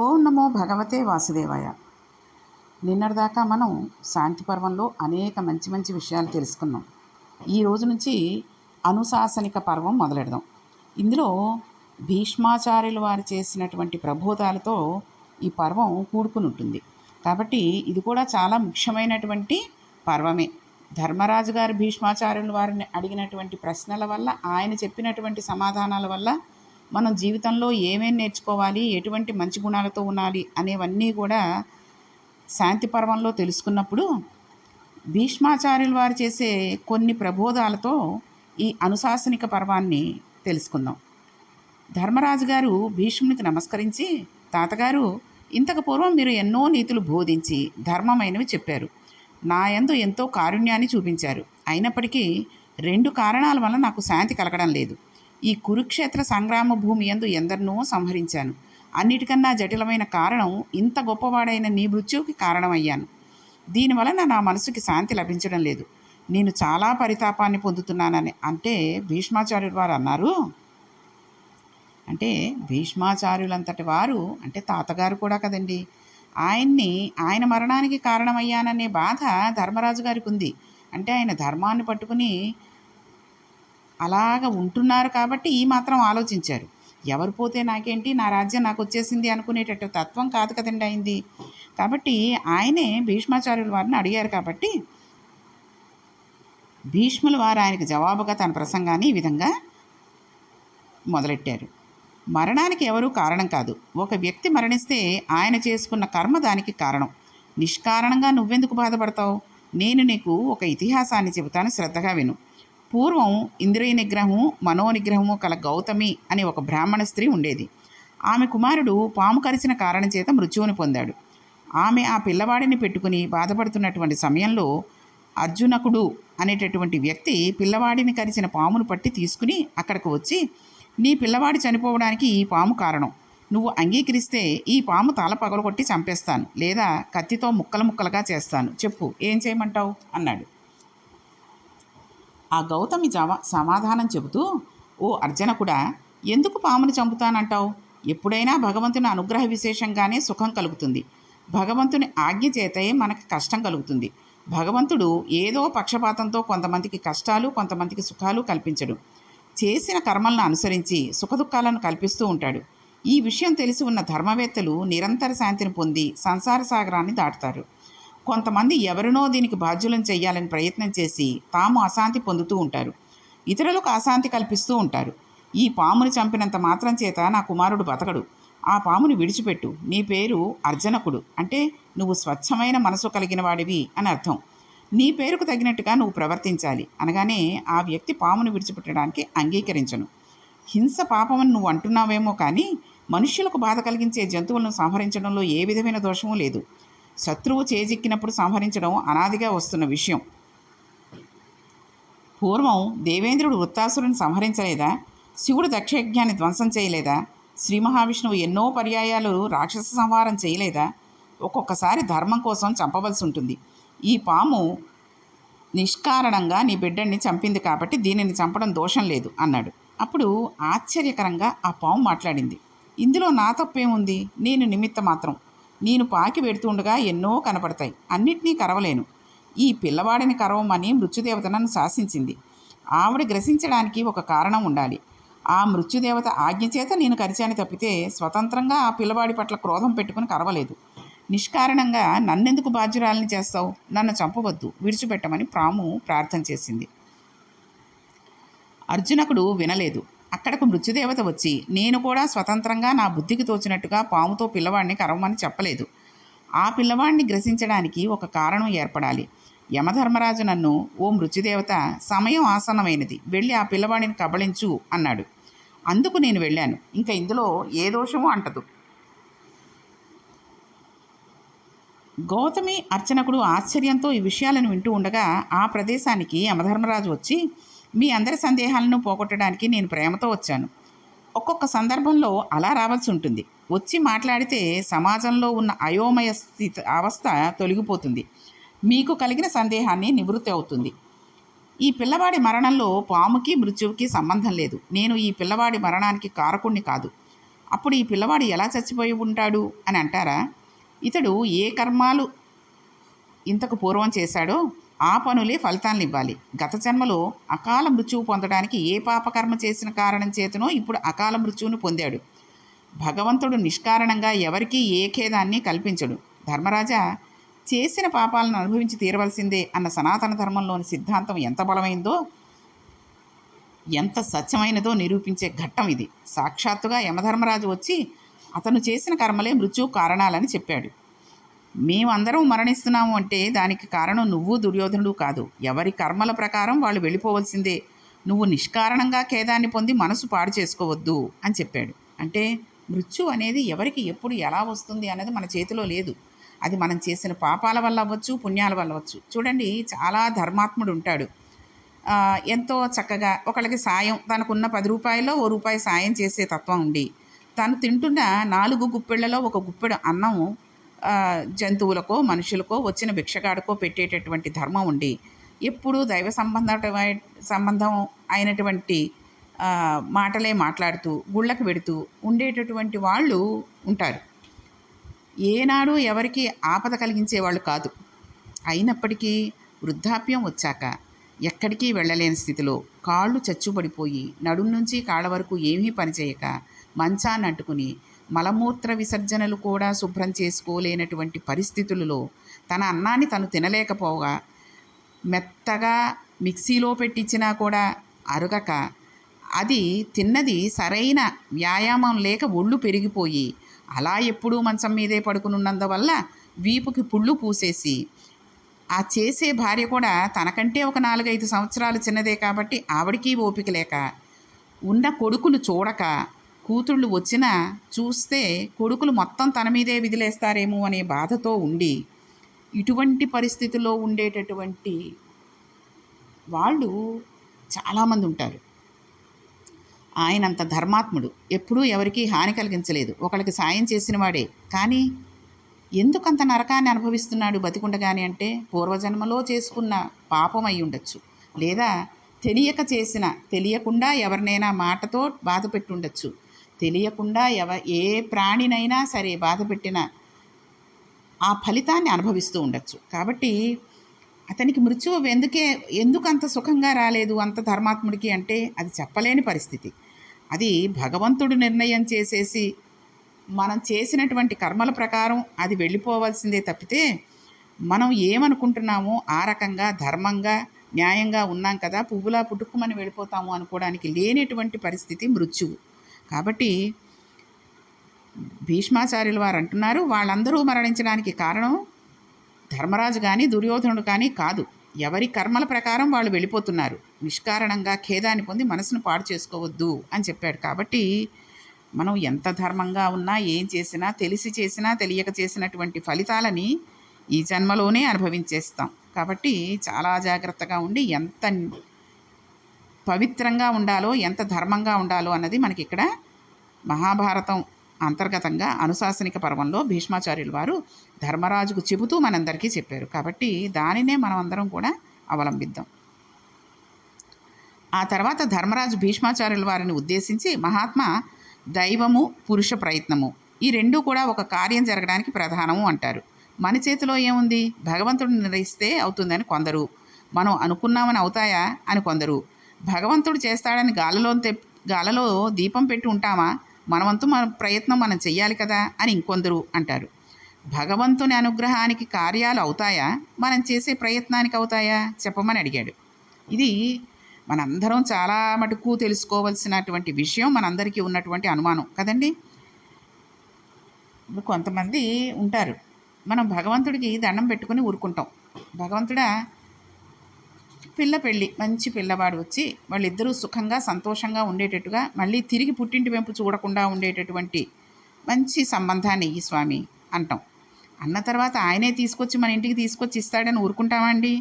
ఓం నమో భగవతే వాసుదేవాయ. నిన్నటిదాకా మనం శాంతి పర్వంలో అనేక మంచి మంచి విషయాలు తెలుసుకున్నాం. ఈ రోజు నుంచి అనుశాసనిక పర్వం మొదలెడదాం. ఇందులో భీష్మాచార్యులు వారు చేసినటువంటి ప్రబోధాలతో ఈ పర్వం కూడుకుని ఉంటుంది కాబట్టి ఇది కూడా చాలా ముఖ్యమైనటువంటి పర్వమే. ధర్మరాజు గారు భీష్మాచార్యులు వారిని అడిగినటువంటి ప్రశ్నల వల్ల ఆయన చెప్పినటువంటి సమాధానాల వల్ల మనం జీవితంలో ఏమేమి నేర్చుకోవాలి ఎటువంటి మంచి గుణాలతో ఉండాలి అనేవన్నీ కూడా శాంతి పర్వంలో తెలుసుకున్నప్పుడు భీష్మాచార్యులు వారు చేసే కొన్ని ప్రబోధాలతో ఈ అనుశాసనిక పర్వాన్ని తెలుసుకుందాం. ధర్మరాజు గారు భీష్మునికి నమస్కరించి తాతగారు ఇంతకు పూర్వం మీరు ఎన్నో నీతులు బోధించి ధర్మమైనవి చెప్పారు. నా యందు ఎంతో కారుణ్యాన్ని చూపించారు. అయినప్పటికీ రెండు కారణాల వల్ల నాకు శాంతి కలగడం లేదు. ఈ కురుక్షేత్ర సంగ్రామ భూమి యందు ఎందరినో సంహరించాను. అన్నిటికన్నా జటిలమైన కారణం ఇంత గొప్పవాడైన నీ మృత్యువుకి కారణమయ్యాను. దీనివలన నా మనసుకి శాంతి లభించడం లేదు. నేను చాలా పరితాపాన్ని పొందుతున్నానని అంటే భీష్మాచార్యుడు వారు అన్నారు. అంటే భీష్మాచార్యులంతటి వారు అంటే తాతగారు కూడా కదండి. ఆయన్ని ఆయన మరణానికి కారణమయ్యాననే బాధ ధర్మరాజు గారికి ఉంది అంటే ఆయన ధర్మాన్ని పట్టుకుని అలాగ ఉంటున్నారు కాబట్టి ఈ మాత్రం ఆలోచించారు. ఎవరు పోతే నాకేంటి? నా రాజ్యం నాకు వచ్చేసింది అనుకునేటట్టు తత్వం కాదు కదండి అయింది. కాబట్టి ఆయనే భీష్మాచార్యుల వారిని అడిగారు కాబట్టి భీష్ముల వారు ఆయనకు జవాబుగా తన ప్రసంగాన్ని ఈ విధంగా మొదలెట్టారు. మరణానికి ఎవరూ కారణం కాదు. ఒక వ్యక్తి మరణిస్తే ఆయన చేసుకున్న కర్మ దానికి కారణం. నిష్కారణంగా నువ్వెందుకు బాధపడతావు? నేను నీకు ఒక ఇతిహాసాన్ని చెబుతాను శ్రద్ధగా విను. పూర్వం ఇంద్రియ నిగ్రహము మనోనిగ్రహము కల గౌతమి అనే ఒక బ్రాహ్మణ స్త్రీ ఉండేది. ఆమె కుమారుడు పాము కరిచిన కారణం చేత మృత్యువుని పొందాడు. ఆమె ఆ పిల్లవాడిని పెట్టుకుని బాధపడుతున్నటువంటి సమయంలో అర్జునకుడు అనేటటువంటి వ్యక్తి పిల్లవాడిని కరిచిన పామును పట్టి తీసుకుని అక్కడికి వచ్చి నీ పిల్లవాడు చనిపోవడానికి ఈ పాము కారణం. నువ్వు అంగీకరిస్తే ఈ పాము తల పగలగొట్టి చంపేస్తాను లేదా కత్తితో ముక్కలు ముక్కలుగా చేస్తాను. చెప్పు. ఏం చేయమంటావు? అన్నాడు. ఆ గౌతమి జవా సమాధానం చెబుతూ ఓ అర్జనకుడా ఎందుకు పాముని చంపుతానంటావు? ఎప్పుడైనా భగవంతుని అనుగ్రహ విశేషంగానే సుఖం కలుగుతుంది. భగవంతుని ఆజ్ఞ చేతే మనకి కష్టం కలుగుతుంది. భగవంతుడు ఏదో పక్షపాతంతో కొంతమందికి కష్టాలు కొంతమందికి సుఖాలు కల్పించడు. చేసిన కర్మలను అనుసరించి సుఖదుఖాలను కల్పిస్తూ ఉంటాడు. ఈ విషయం తెలిసి ఉన్న ధర్మవేత్తలు నిరంతర శాంతిని పొంది సంసార సాగరాన్ని దాటుతారు. కొంతమంది ఎవరినో దీనికి బాధ్యులను చేయాలని ప్రయత్నం చేసి తాము అశాంతి పొందుతూ ఉంటారు. ఇతరులకు అశాంతి కల్పిస్తూ ఉంటారు. ఈ పాముని చంపినంత మాత్రం చేత నా కుమారుడు బతకడు. ఆ పాముని విడిచిపెట్టు. నీ పేరు అర్జనకుడు. అంటే నువ్వు స్వచ్ఛమైన మనసు కలిగిన వాడివి అని అర్థం. నీ పేరుకు తగినట్టుగా నువ్వు ప్రవర్తించాలి. అనగానే ఆ వ్యక్తి పామును విడిచిపెట్టడానికి అంగీకరించను. హింస పాపమని నువ్వు అంటున్నావేమో కానీ మనుష్యులకు బాధ కలిగించే జంతువులను సంహరించడంలో ఏ విధమైన దోషమూ లేదు. శత్రువు చేజిక్కినప్పుడు సంహరించడం అనాదిగా వస్తున్న విషయం. పూర్వం దేవేంద్రుడు వృత్తాసురుని సంహరించలేదా? శివుడు దక్షయజ్ఞాన్ని ధ్వంసం చేయలేదా? శ్రీ మహావిష్ణువు ఎన్నో పర్యాయాలు రాక్షస సంహారం చేయలేదా? ఒక్కొక్కసారి ధర్మం కోసం చంపవలసి ఉంటుంది. ఈ పాము నిష్కారణంగా నీ బిడ్డని చంపింది కాబట్టి దీనిని చంపడం దోషం లేదు అన్నాడు. అప్పుడు ఆశ్చర్యకరంగా ఆ పాము మాట్లాడింది. ఇందులో నా తప్పేముంది? నేను నిమిత్త మాత్రం. నేను పాకి పెడుతుండగా ఎన్నో కనపడతాయి. అన్నిటినీ కరవలేను. ఈ పిల్లవాడిని కరవమని మృత్యుదేవత నన్ను శాసించింది. ఆవిడ గ్రసించడానికి ఒక కారణం ఉండాలి. ఆ మృత్యుదేవత ఆజ్ఞ చేత నేను కరిచాని తప్పితే స్వతంత్రంగా ఆ పిల్లవాడి పట్ల క్రోధం పెట్టుకుని కరవలేదు. నిష్కారణంగా నన్నెందుకు బాధ్యురాలని చేస్తావు? నన్ను చంపవద్దు. విడిచిపెట్టమని ప్రాము ప్రార్థన చేసింది. అర్జునకుడు వినలేదు. అక్కడకు మృత్యుదేవత వచ్చి నేను కూడా స్వతంత్రంగా నా బుద్ధికి తోచినట్టుగా పాముతో పిల్లవాడిని కరవమని చెప్పలేదు. ఆ పిల్లవాడిని గ్రసించడానికి ఒక కారణం ఏర్పడాలి. యమధర్మరాజు నన్ను ఓ మృత్యుదేవత సమయం ఆసన్నమైనది. వెళ్ళి ఆ పిల్లవాడిని కబళించు అన్నాడు. అందుకు నేను వెళ్ళాను. ఇంకా ఇందులో ఏ దోషమూ అంటదు. గౌతమి అర్చనకుడు ఆశ్చర్యంతో ఈ విషయాలను వింటూ ఉండగా ఆ ప్రదేశానికి యమధర్మరాజు వచ్చి మీ అందరి సందేహాలను పోగొట్టడానికి నేను ప్రేమతో వచ్చాను. ఒక్కొక్క సందర్భంలో అలా రావాల్సి ఉంటుంది. వచ్చి మాట్లాడితే సమాజంలో ఉన్న అయోమయ స్థితి అవస్థ తొలగిపోతుంది. మీకు కలిగిన సందేహాన్ని నివృత్తి అవుతుంది. ఈ పిల్లవాడి మరణంలో పాముకి మృత్యువుకి సంబంధం లేదు. నేను ఈ పిల్లవాడి మరణానికి కారకుణ్ణి కాదు. అప్పుడు ఈ పిల్లవాడు ఎలా చచ్చిపోయి ఉంటాడు అని అంటారా? ఇతడు ఏ కర్మాలు ఇంతకు పూర్వం చేశాడో ఆ పనులే ఫలితాలను ఇవ్వాలి గత జన్మలో అకాల మృత్యువు పొందడానికి ఏ పాపకర్మ చేసిన కారణం చేతనో ఇప్పుడు అకాల మృత్యువును పొందాడు. భగవంతుడు నిష్కారణంగా ఎవరికీ ఏ ఖేదాన్ని కల్పించడు. ధర్మరాజా చేసిన పాపాలను అనుభవించి తీరవలసిందే అన్న సనాతన ధర్మంలోని సిద్ధాంతం ఎంత బలమైందో ఎంత సత్యమైనదో నిరూపించే ఘట్టం ఇది. సాక్షాత్తుగా యమధర్మరాజు వచ్చి అతను చేసిన కర్మలే మృత్యు కారణాలని చెప్పాడు. మేమందరం మరణిస్తున్నాము అంటే దానికి కారణం నువ్వు దుర్యోధనుడు కాదు. ఎవరి కర్మల ప్రకారం వాళ్ళు వెళ్ళిపోవలసిందే. నువ్వు నిష్కారణంగా ఖేదాన్ని పొంది మనసు పాడు చేసుకోవద్దు అని చెప్పాడు. అంటే మృత్యు అనేది ఎవరికి ఎప్పుడు ఎలా వస్తుంది అనేది మన చేతిలో లేదు. అది మనం చేసిన పాపాల వల్ల అవ్వచ్చు పుణ్యాల వల్ల అవ్వచ్చు. చూడండి చాలా ధర్మాత్ముడు ఉంటాడు. ఎంతో చక్కగా ఒకళ్ళకి సాయం తనకున్న పది రూపాయల్లో ఓ రూపాయి సాయం చేసే తత్వం ఉండి తను తింటున్న నాలుగు గుప్పెళ్ళలో ఒక గుప్పెడు అన్నం జంతువులకో మనుషులకో వచ్చిన భిక్షగాడికో పెట్టేటటువంటి ధర్మం ఉండి ఎప్పుడూ దైవ సంబంధ సంబంధం అయినటువంటి మాటలే మాట్లాడుతూ గుళ్ళకు పెడుతూ ఉండేటటువంటి వాళ్ళు ఉంటారు. ఏనాడు ఎవరికి ఆపద కలిగించే వాళ్ళు కాదు. అయినప్పటికీ వృద్ధాప్యం వచ్చాక ఎక్కడికి వెళ్ళలేని స్థితిలో కాళ్ళు చచ్చుబడిపోయి నడుం నుంచి కాళ్ళ వరకు ఏమీ పనిచేయక మంచాన్ని అంటుకుని మలమూత్ర విసర్జనలు కూడా శుభ్రం చేసుకోలేనటువంటి పరిస్థితులలో తన అన్నాన్ని తను తినలేకపోగా మెత్తగా మిక్సీలో పెట్టించినా కూడా అరగక. అది తిన్నది సరైన వ్యాయామం లేక ఒళ్ళు పెరిగిపోయి అలా ఎప్పుడూ మంచం మీదే పడుకునున్నందువల్ల వీపుకి పుళ్ళు పూసేసి ఆ చేసే భార్య కూడా తనకంటే ఒక నాలుగైదు సంవత్సరాలు చిన్నదే కాబట్టి ఆవిడికి ఓపిక లేక ఉన్న కొడుకులు చూడక కూతుళ్ళు వచ్చినా చూస్తే కొడుకులు మొత్తం తన మీదే విదిలేస్తారేమో అనే బాధతో ఉండి ఇటువంటి పరిస్థితుల్లో ఉండేటటువంటి వాళ్ళు చాలామంది ఉంటారు. ఆయన అంత ధర్మాత్ముడు. ఎప్పుడూ ఎవరికీ హాని కలిగించలేదు. ఒకళ్ళకి సాయం చేసిన వాడే. కానీ ఎందుకంత నరకాన్ని అనుభవిస్తున్నాడు బతికుండగానే అంటే పూర్వజన్మలో చేసుకున్న పాపం అయి ఉండొచ్చు. లేదా తెలియక చేసిన తెలియకుండా ఎవరినైనా మాటతో బాధ పెట్టుండొచ్చు. ఉండొచ్చు తెలియకుండా ఎవ ఏ ప్రాణినైనా సరే బాధ పెట్టిన ఆ ఫలితాన్ని అనుభవిస్తూ ఉండొచ్చు. కాబట్టి అతనికి మృత్యువు ఎందుకే ఎందుకు అంత సుఖంగా రాలేదు అంత ధర్మాత్ముడికి అంటే అది చెప్పలేని పరిస్థితి. అది భగవంతుడు నిర్ణయం చేసేసి మనం చేసినటువంటి కర్మల ప్రకారం అది వెళ్ళిపోవాల్సిందే తప్పితే మనం ఏమనుకుంటున్నామో ఆ రకంగా ధర్మంగా న్యాయంగా ఉన్నాం కదా పువ్వులా పుట్టుకుమని వెళ్ళిపోతాము అనుకోవడానికి లేనటువంటి పరిస్థితి మృత్యువు. కాబట్టి భీష్మాచార్యులు వారు అంటున్నారు వాళ్ళందరూ మరణించడానికి కారణం ధర్మరాజు కానీ దుర్యోధనుడు కానీ కాదు. ఎవరి కర్మల ప్రకారం వాళ్ళు వెళ్ళిపోతున్నారు. నిష్కారణంగా ఖేదాన్ని పొంది మనసును పాడు చేసుకోవద్దు అని చెప్పాడు. కాబట్టి మనం ఎంత ధర్మంగా ఉన్నా ఏం చేసినా తెలిసి చేసినా తెలియక చేసినటువంటి ఫలితాలని ఈ జన్మలోనే అనుభవించేస్తాం. కాబట్టి చాలా జాగ్రత్తగా ఉండి ఎంత పవిత్రంగా ఉండాలో ఎంత ధర్మంగా ఉండాలో అన్నది మనకి ఇక్కడ మహాభారతం అంతర్గతంగా అనుశాసనిక పర్వంలో భీష్మాచార్యులు వారు ధర్మరాజుకు చెబుతూ మనందరికీ చెప్పారు. కాబట్టి దానినే మనం అందరం కూడా అవలంబిద్దాం. ఆ తర్వాత ధర్మరాజు భీష్మాచార్యుల వారిని ఉద్దేశించి మహాత్మ దైవము పురుష ప్రయత్నము ఈ రెండూ కూడా ఒక కార్యం జరగడానికి ప్రధానము అంటారు. మన చేతిలో ఏముంది? భగవంతుడు నిర్ణయిస్తే అవుతుందని కొందరు. మనం అనుకున్నామని అవుతాయా అని కొందరు. భగవంతుడు చేస్తాడని గాలిలో తె గాలలో దీపం పెట్టి ఉంటామా? మనవంతు మన ప్రయత్నం మనం చెయ్యాలి కదా? అని ఇంకొందరు అంటారు. భగవంతుని అనుగ్రహానికి కార్యాలు అవుతాయా? మనం చేసే ప్రయత్నానికి అవుతాయా? చెప్పమని అడిగాడు. ఇది మనందరం చాలా మటుకు తెలుసుకోవాల్సినటువంటి విషయం మనందరికీ ఉన్నటువంటి అనుమానం కదండి? ఇప్పుడు కొంతమంది ఉంటారు. మనం భగవంతుడికి దండం పెట్టుకుని ఊరుకుంటాం. భగవంతుడా పిల్ల పెళ్ళి మంచి పిల్లవాడు వచ్చి వాళ్ళిద్దరూ సుఖంగా సంతోషంగా ఉండేటట్టుగా మళ్ళీ తిరిగి పుట్టింటి వెంపు చూడకుండా ఉండేటటువంటి మంచి సంబంధాన్ని ఈ స్వామి అంటాం. అన్న తర్వాత ఆయనే తీసుకొచ్చి మన ఇంటికి తీసుకొచ్చి ఇస్తాడని ఊరుకుంటామండి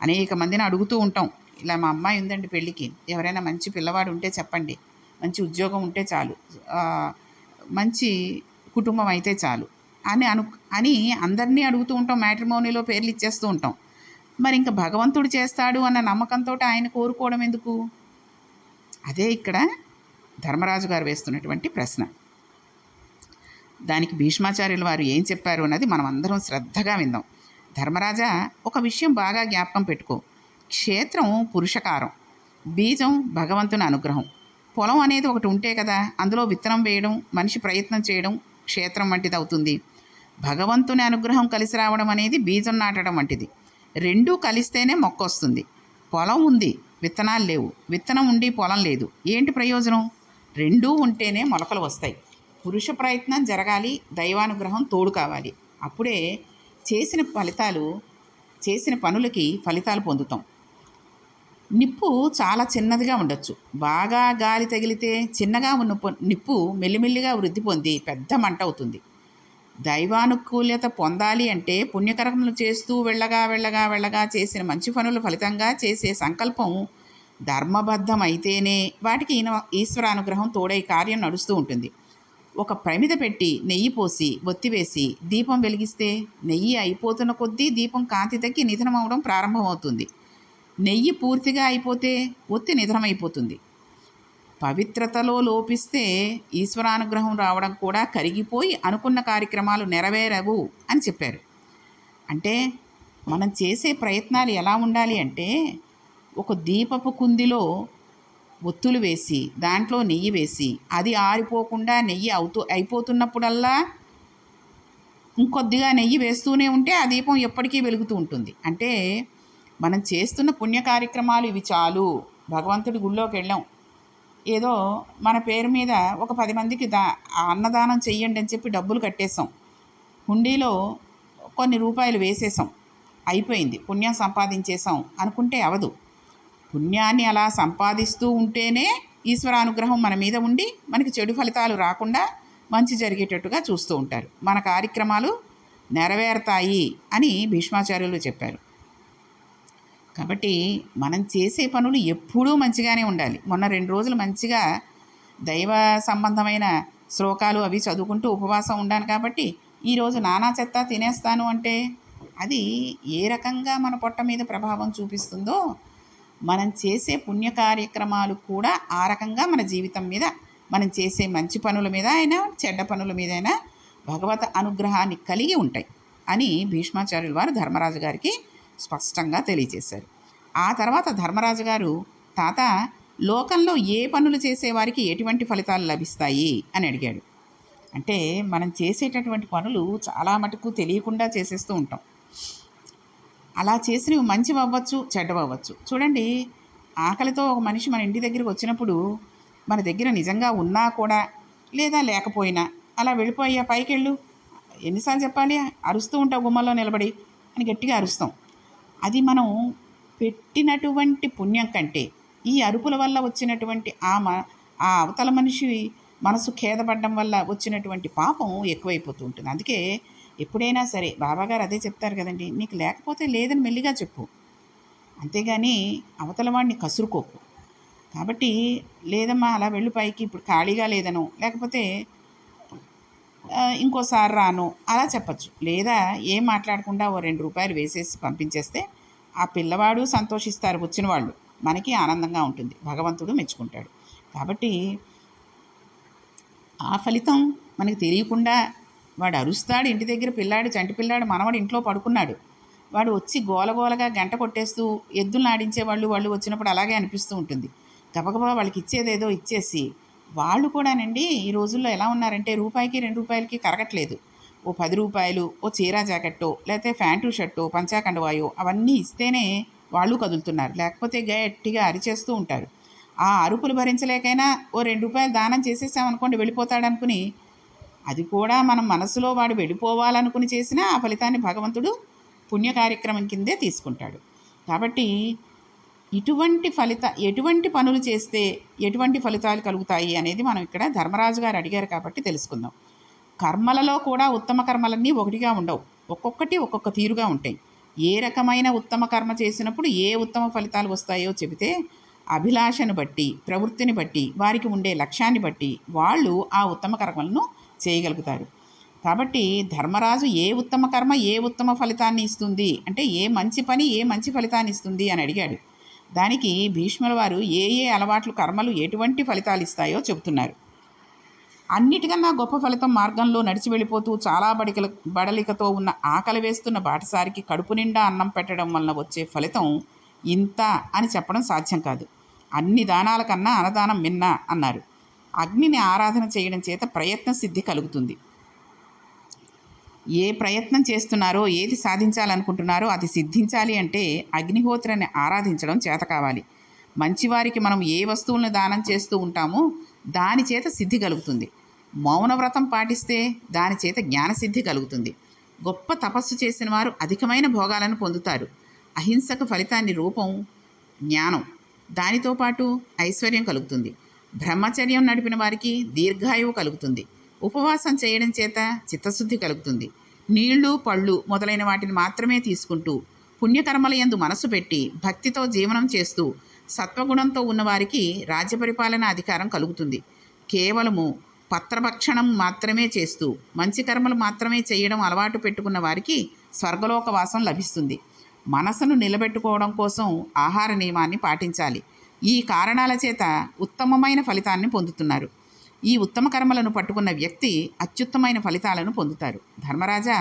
అనేక మందిని అడుగుతూ ఉంటాం. ఇలా మా అమ్మాయి ఉందండి పెళ్ళికి. ఎవరైనా మంచి పిల్లవాడు ఉంటే చెప్పండి. మంచి ఉద్యోగం ఉంటే చాలు. మంచి కుటుంబం అయితే చాలు. అని అను అని అందరినీ అడుగుతూ ఉంటాం. మ్యాట్రిమోనీలో పేర్లు ఇచ్చేస్తూ ఉంటాం. మరి ఇంకా భగవంతుడు చేస్తాడు అన్న నమ్మకంతో ఆయన కోరుకోవడం ఎందుకు? అదే ఇక్కడ ధర్మరాజు గారు వేస్తున్నటువంటి ప్రశ్న. దానికి భీష్మాచార్యుల వారు ఏం చెప్పారు అన్నది మనం అందరం శ్రద్ధగా విందాం. ధర్మరాజా ఒక విషయం బాగా జ్ఞాపకం పెట్టుకో. క్షేత్రం పురుషకారం బీజం భగవంతుని అనుగ్రహం. పొలం అనేది ఒకటి ఉంటే కదా అందులో విత్తనం వేయడం మనిషి ప్రయత్నం చేయడం క్షేత్రం వంటిది అవుతుంది. భగవంతుని అనుగ్రహం కలిసి రావడం అనేది బీజం నాటడం వంటిది. రెండూ కలిస్తేనే మొక్క వస్తుంది పొలం ఉంది విత్తనాలు లేవు. విత్తనం ఉండి పొలం లేదు. ఏంటి ప్రయోజనం? రెండూ ఉంటేనే మొలకలు వస్తాయి. పురుష ప్రయత్నం జరగాలి దైవానుగ్రహం తోడు కావాలి. అప్పుడే చేసిన ఫలితాలు చేసిన పనులకి ఫలితాలు పొందుతాం. నిప్పు చాలా చిన్నదిగా ఉండొచ్చు. బాగా గాలి తగిలితే చిన్నగా ఉన్న పొ- నిప్పు మెల్లిమెల్లిగా వృద్ధి పొంది పెద్ద మంట అవుతుంది. దైవానుకూల్యత పొందాలి అంటే పుణ్యకర్మలు చేస్తూ వెళ్ళగా వెళ్ళగా వెళ్ళగా చేసిన మంచి పనుల ఫలితంగా చేసే సంకల్పం ధర్మబద్ధమైతేనే వాటికి ఈయన ఈశ్వరానుగ్రహం తోడై కార్యం నడుస్తూ ఉంటుంది. ఒక ప్రమిద పెట్టి నెయ్యి పోసి ఒత్తివేసి దీపం వెలిగిస్తే నెయ్యి అయిపోతున్న కొద్దీ దీపం కాంతి తగ్గి నిధనం అవడం ప్రారంభమవుతుంది. నెయ్యి పూర్తిగా అయిపోతే ఒత్తి నిధనమైపోతుంది. పవిత్రతలో లోపిస్తే ఈశ్వరానుగ్రహం రావడం కూడా కరిగిపోయి అనుకున్న కార్యక్రమాలు నెరవేరవు అని చెప్పారు. అంటే మనం చేసే ప్రయత్నాలు ఎలా ఉండాలి అంటే ఒక దీపపు కుందిలో ఒత్తులు వేసి దాంట్లో నెయ్యి వేసి అది ఆరిపోకుండా నెయ్యి అవుతూ అయిపోతున్నప్పుడల్లా ఇంకొద్దిగా నెయ్యి వేస్తూనే ఉంటే ఆ దీపం ఎప్పటికీ వెలుగుతూ ఉంటుంది. అంటే మనం చేస్తున్న పుణ్య కార్యక్రమాలు ఇవి చాలు. భగవంతుడి గుళ్ళోకి వెళ్ళాం. ఏదో మన పేరు మీద ఒక పది మందికి దా అన్నదానం చెయ్యండి అని చెప్పి డబ్బులు కట్టేసాం హుండీలో కొన్ని రూపాయలు వేసేసాం అయిపోయింది. పుణ్యం సంపాదించేసాం అనుకుంటే అవదు. పుణ్యాన్ని అలా సంపాదిస్తూ ఉంటేనే ఈశ్వరానుగ్రహం మన మీద ఉండి మనకి చెడు ఫలితాలు రాకుండా మంచి జరిగేటట్టుగా చూస్తూ ఉంటారు. మన కార్యక్రమాలు నెరవేరుతాయి అని భీష్మాచార్యులు చెప్పారు. కాబట్టి మనం చేసే పనులు ఎప్పుడూ మంచిగానే ఉండాలి. మొన్న రెండు రోజులు మంచిగా దైవ సంబంధమైన శ్లోకాలు అవి చదువుకుంటూ ఉపవాసం ఉండాను కాబట్టి ఈరోజు నానా చెత్త తినేస్తాను అంటే అది ఏ రకంగా మన పొట్ట మీద ప్రభావం చూపిస్తుందో మనం చేసే పుణ్య కార్యక్రమాలు కూడా ఆ రకంగా మన జీవితం మీద మనం చేసే మంచి పనుల మీద అయినా చెడ్డ పనుల మీద అయినా భగవత అనుగ్రహాన్ని కలిగి ఉంటాయి అని భీష్మాచార్యుల వారు ధర్మరాజు గారికి స్పష్టంగా తెలియజేశారు. ఆ తర్వాత ధర్మరాజు గారు తాత లోకంలో ఏ పనులు చేసేవారికి ఎటువంటి ఫలితాలు లభిస్తాయి? అని అడిగాడు. అంటే మనం చేసేటటువంటి పనులు చాలా మటుకు తెలియకుండా చేసేస్తూ ఉంటాం. అలా చేసినవి మంచివి అవ్వచ్చు చెడ్డవి చూడండి ఆకలితో ఒక మనిషి మన ఇంటి దగ్గరికి వచ్చినప్పుడు మన దగ్గర నిజంగా ఉన్నా కూడా లేదా లేకపోయినా అలా వెళ్ళిపోయా పైకి వెళ్ళు ఎన్నిసార్లు చెప్పాలి? అరుస్తూ ఉంటావు గుమ్మలో నిలబడి. అని గట్టిగా అరుస్తాం. అది మనం పెట్టినటువంటి పుణ్యం కంటే ఈ అరుపుల వల్ల వచ్చినటువంటి ఆ మ ఆ అవతల మనిషి మనసు ఖేదపడడం వల్ల వచ్చినటువంటి పాపం ఎక్కువైపోతూ ఉంటుంది. అందుకే ఎప్పుడైనా సరే బాబాగారు అదే చెప్తారు కదండి నీకు లేకపోతే లేదని మెల్లిగా చెప్పు. అంతేగాని అవతల వాడిని కసురుకోకు. కాబట్టి లేదమ్మా అలా వెళ్ళు పైకి ఇప్పుడు ఖాళీగా లేదను లేకపోతే ఇంకోసారి రాను. అలా చెప్పచ్చు. లేదా ఏం మాట్లాడకుండా ఓ రెండు రూపాయలు వేసేసి పంపించేస్తే ఆ పిల్లవాడు సంతోషిస్తారు వచ్చిన వాళ్ళు మనకి ఆనందంగా ఉంటుంది. భగవంతుడు మెచ్చుకుంటాడు. కాబట్టి ఆ ఫలితం మనకి తెలియకుండా వాడు అరుస్తాడు ఇంటి దగ్గర పిల్లాడు చంటి పిల్లాడు మనవాడు ఇంట్లో పడుకున్నాడు. వాడు వచ్చి గోలగోలగా గంట కొట్టేస్తూ ఎద్దులు ఆడించే వాళ్ళు వాళ్ళు వచ్చినప్పుడు అలాగే అనిపిస్తూ ఉంటుంది. గబగబా వాళ్ళకి ఇచ్చేదేదో ఇచ్చేసి వాళ్ళు కూడానండి ఈ రోజుల్లో ఎలా ఉన్నారంటే రూపాయికి రెండు రూపాయలకి కరగట్లేదు. ఓ పది రూపాయలు ఓ చీరా జాకెట్టో లేకపోతే ప్యాంటు షర్టో పంచాకండవాయో అవన్నీ ఇస్తేనే వాళ్ళు కదులుతున్నారు. లేకపోతే గట్టిగా అరిచేస్తూ ఉంటారు. ఆ అరుపులు భరించలేకైనా ఓ రెండు రూపాయలు దానం చేసేసామనుకోండి వెళ్ళిపోతాడు అనుకుని అది కూడా మనం మనసులో వాడు వెళ్ళిపోవాలనుకుని చేసినా ఆ ఫలితాన్ని భగవంతుడు పుణ్య కార్యక్రమం కిందే తీసుకుంటాడు. కాబట్టి ఇటువంటి ఫలిత ఎటువంటి పనులు చేస్తే ఎటువంటి ఫలితాలు కలుగుతాయి అనేది మనం ఇక్కడ ధర్మరాజు గారు అడిగారు కాబట్టి తెలుసుకుందాం. కర్మలలో కూడా ఉత్తమ కర్మలన్నీ ఒకటిగా ఉండవు. ఒక్కొక్కటి ఒక్కొక్క తీరుగా ఉంటాయి. ఏ రకమైన ఉత్తమ కర్మ చేసినప్పుడు ఏ ఉత్తమ ఫలితాలు వస్తాయో చెబితే అభిలాషను బట్టి ప్రవృత్తిని బట్టి వారికి ఉండే లక్ష్యాన్ని బట్టి వాళ్ళు ఆ ఉత్తమ కర్మలను చేయగలుగుతారు. కాబట్టి ధర్మరాజు ఏ ఉత్తమ కర్మ ఏ ఉత్తమ ఫలితాన్ని ఇస్తుంది? అంటే ఏ మంచి పని ఏ మంచి ఫలితాన్ని ఇస్తుంది అని అడిగాడు. దానికి భీష్ముల వారు ఏ ఏ అలవాట్లు కర్మలు ఎటువంటి ఫలితాలు ఇస్తాయో చెబుతున్నారు. అన్నిటికన్నా గొప్ప ఫలితం మార్గంలో నడిచి వెళ్ళిపోతూ చాలా బడికల బడలికతో ఉన్న ఆకలి వేస్తున్న బాటసారికి కడుపు నిండా అన్నం పెట్టడం వలన వచ్చే ఫలితం ఇంత అని చెప్పడం సాధ్యం కాదు. అన్ని దానాల కన్నా అన్నదానం మిన్న అన్నారు. అగ్నిని ఆరాధన చేయడం చేత ప్రయత్న సిద్ధి కలుగుతుంది. ఏ ప్రయత్నం చేస్తున్నారో ఏది సాధించాలనుకుంటున్నారో అది సిద్ధించాలి అంటే అగ్నిహోత్రాన్ని ఆరాధించడం చేత కావాలి. మంచివారికి మనం ఏ వస్తువులను దానం చేస్తూ ఉంటామో దాని చేత సిద్ధి కలుగుతుంది. మౌన వ్రతం పాటిస్తే దాని చేత జ్ఞానసిద్ధి కలుగుతుంది. గొప్ప తపస్సు చేసిన వారు అధికమైన భోగాలను పొందుతారు. అహింసక ఫలితాన్ని రూపం జ్ఞానం దానితో పాటు ఐశ్వర్యం కలుగుతుంది. బ్రహ్మచర్యం నడిపిన వారికి దీర్ఘాయువు కలుగుతుంది. ఉపవాసం చేయడం చేత చిత్తశుద్ధి కలుగుతుంది. నీళ్ళు పళ్ళు మొదలైన వాటిని మాత్రమే తీసుకుంటూ పుణ్యకర్మల యందు మనసు పెట్టి భక్తితో జీవనం చేస్తూ సత్వగుణంతో ఉన్నవారికి రాజ్య పరిపాలన అధికారం కలుగుతుంది. కేవలము పత్రభక్షణం మాత్రమే చేస్తూ మంచి కర్మలు మాత్రమే చేయడం అలవాటు పెట్టుకున్న వారికి స్వర్గలోకవాసం లభిస్తుంది. మనసును నిలబెట్టుకోవడం కోసం ఆహార నియమాన్ని పాటించాలి. ఈ కారణాల చేత ఉత్తమమైన ఫలితాన్ని పొందుతున్నారు. ఈ ఉత్తమ కర్మలను పట్టుకున్న వ్యక్తి అత్యుత్తమైన ఫలితాలను పొందుతారు ధర్మరాజా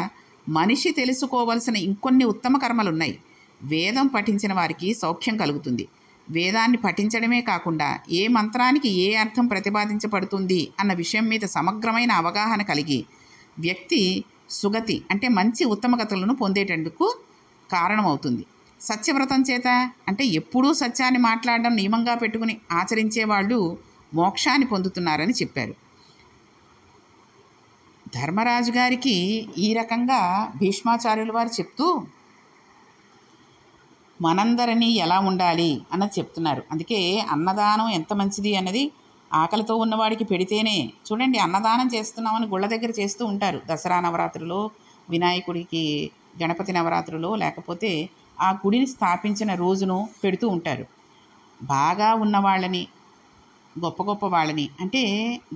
మనిషి తెలుసుకోవలసిన ఇంకొన్ని ఉత్తమ కర్మలున్నాయి. వేదం పఠించిన వారికి సౌఖ్యం కలుగుతుంది. వేదాన్ని పఠించడమే కాకుండా ఏ మంత్రానికి ఏ అర్థం ప్రతిపాదించబడుతుంది అన్న విషయం మీద సమగ్రమైన అవగాహన కలిగి వ్యక్తి సుగతి అంటే మంచి ఉత్తమగతులను పొందేటందుకు కారణమవుతుంది. సత్యవ్రతం చేత అంటే ఎప్పుడూ సత్యాన్ని మాట్లాడడం నియమంగా పెట్టుకుని ఆచరించే వాళ్ళు మోక్షాన్ని పొందుతున్నారని చెప్పారు. ధర్మరాజు గారికి ఈ రకంగా భీష్మాచార్యుల వారు చెప్తూ మనందరినీ ఎలా ఉండాలి? అన్నది చెప్తున్నారు. అందుకే అన్నదానం ఎంత మంచిది అన్నది ఆకలితో ఉన్నవాడికి పెడితేనే చూడండి అన్నదానం చేస్తున్నామని గుళ్ళ దగ్గర చేస్తూ ఉంటారు. దసరా నవరాత్రులు వినాయకుడికి గణపతి నవరాత్రులు లేకపోతే ఆ గుడిని స్థాపించిన రోజును పెడుతూ ఉంటారు. బాగా ఉన్న వాళ్ళని గొప్ప గొప్ప వాళ్ళని. అంటే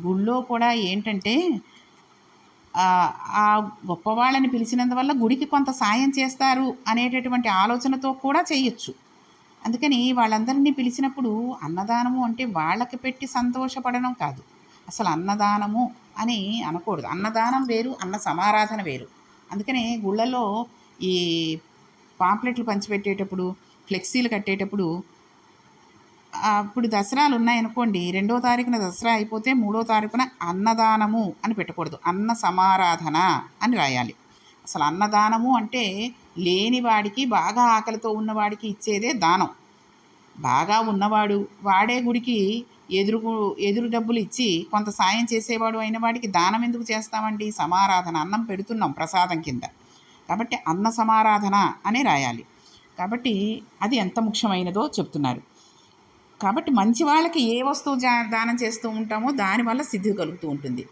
గుళ్ళో కూడా ఏంటంటే ఆ గొప్ప వాళ్ళని పిలిచినందువల్ల గుడికి కొంత సాయం చేస్తారు అనేటటువంటి ఆలోచనతో కూడా చేయొచ్చు. అందుకని వాళ్ళందరినీ పిలిచినప్పుడు అన్నదానము అంటే వాళ్ళకి పెట్టి సంతోషపడడం కాదు. అసలు అన్నదానము అని అనకూడదు. అన్నదానం వేరు అన్న సమారాధన వేరు. అందుకనే గుళ్ళలో ఈ పాంప్లెట్లు పంచిపెట్టేటప్పుడు ఫ్లెక్సీలు కట్టేటప్పుడు అప్పుడు దసరాలు ఉన్నాయనుకోండి రెండో తారీఖున దసరా అయిపోతే మూడో తారీఖున అన్నదానము అని పెట్టకూడదు. అన్న సమారాధన అని రాయాలి. అసలు అన్నదానము అంటే లేని వాడికి బాగా ఆకలితో ఉన్నవాడికి ఇచ్చేదే దానం. బాగా ఉన్నవాడు వాడే గుడికి ఎదురు ఎదురు డబ్బులు ఇచ్చి కొంత సాయం చేసేవాడు అయిన వాడికి దానం ఎందుకు చేస్తామండి? సమారాధన అన్నం పెడుతున్నాం ప్రసాదం కింద. కాబట్టి అన్న సమారాధన అనే రాయాలి. కాబట్టి అది ఎంత ముఖ్యమైనదో చెప్తున్నారు. కాబట్టి మంచి వాళ్ళకి ఏ వస్తువు దానం చేస్తూ ఉంటామో దానివల్ల సిద్ధి కలుగుతూ ఉంటుంది.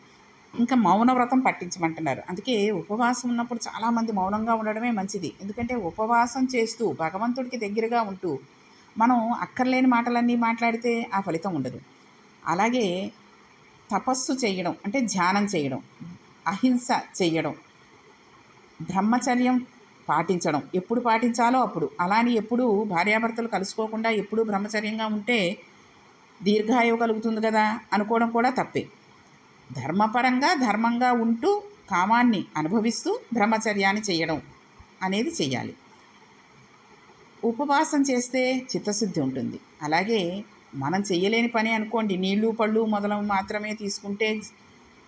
ఇంకా మౌన వ్రతం పట్టించమంటున్నారు. అందుకే ఉపవాసం ఉన్నప్పుడు చాలామంది మౌనంగా ఉండడమే మంచిది. ఎందుకంటే ఉపవాసం చేస్తూ భగవంతుడికి దగ్గరగా ఉంటూ మనం అక్కర్లేని మాటలన్నీ మాట్లాడితే ఆ ఫలితం ఉండదు. అలాగే తపస్సు చేయడం అంటే ధ్యానం చేయడం అహింస చేయడం బ్రహ్మచర్యం పాటించడం. ఎప్పుడు పాటించాలో అప్పుడు. అలాని ఎప్పుడు భార్యాభర్తలు కలుసుకోకుండా ఎప్పుడు బ్రహ్మచర్యంగా ఉంటే దీర్ఘాయువు కలుగుతుంది కదా? అనుకోవడం కూడా తప్పే. ధర్మపరంగా ధర్మంగా ఉంటూ కామాన్ని అనుభవిస్తూ బ్రహ్మచర్యాన్ని చేయడం అనేది చేయాలి ఉపవాసం చేస్తే చిత్తశుద్ధి ఉంటుంది. అలాగే మనం చేయలేని పని అనుకోండి. నీళ్ళు పళ్ళు మొదలవు మాత్రమే తీసుకుంటే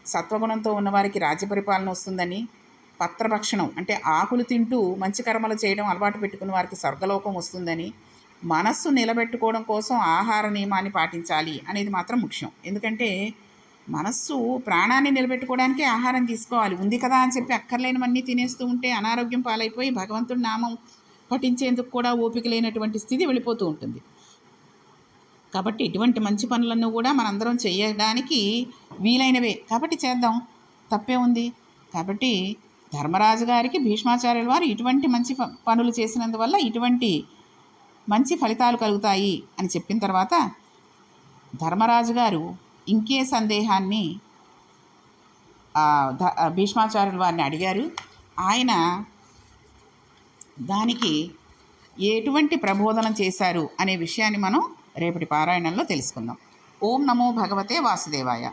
సత్వగుణంతో ఉన్నవారికి రాజ్య పరిపాలన వస్తుందని పత్రభక్షణం అంటే ఆకులు తింటూ మంచి కర్మలు చేయడం అలవాటు పెట్టుకున్న వారికి స్వర్గలోకం వస్తుందని మనస్సు నిలబెట్టుకోవడం కోసం ఆహార నియమాన్ని పాటించాలి అనేది మాత్రం ముఖ్యం. ఎందుకంటే మనస్సు ప్రాణాన్ని నిలబెట్టుకోవడానికి ఆహారం తీసుకోవాలి. ఉంది కదా అని చెప్పి అక్కర్లేనివన్నీ తినేస్తూ ఉంటే అనారోగ్యం పాలైపోయి భగవంతుడి నామం పఠించేందుకు కూడా ఓపిక లేనటువంటి స్థితి వెళ్ళిపోతూ ఉంటుంది. కాబట్టి ఇటువంటి మంచి పనులను కూడా మనందరం చేయడానికి వీలైనవే. కాబట్టి చేద్దాం. తప్పే ఉంది. కాబట్టి ధర్మరాజు గారికి భీష్మాచార్యుల వారు ఇటువంటి మంచి పనులు చేసినందువల్ల ఇటువంటి మంచి ఫలితాలు కలుగుతాయి అని చెప్పిన తర్వాత ధర్మరాజు గారు ఇంకే సందేహాన్ని భీష్మాచార్యుల వారిని అడిగారు. ఆయన దానికి ఎటువంటి ప్రబోధనం చేశారు అనే విషయాన్ని మనం రేపటి పారాయణంలో తెలుసుకుందాం. ఓం నమో భగవతే వాసుదేవాయ.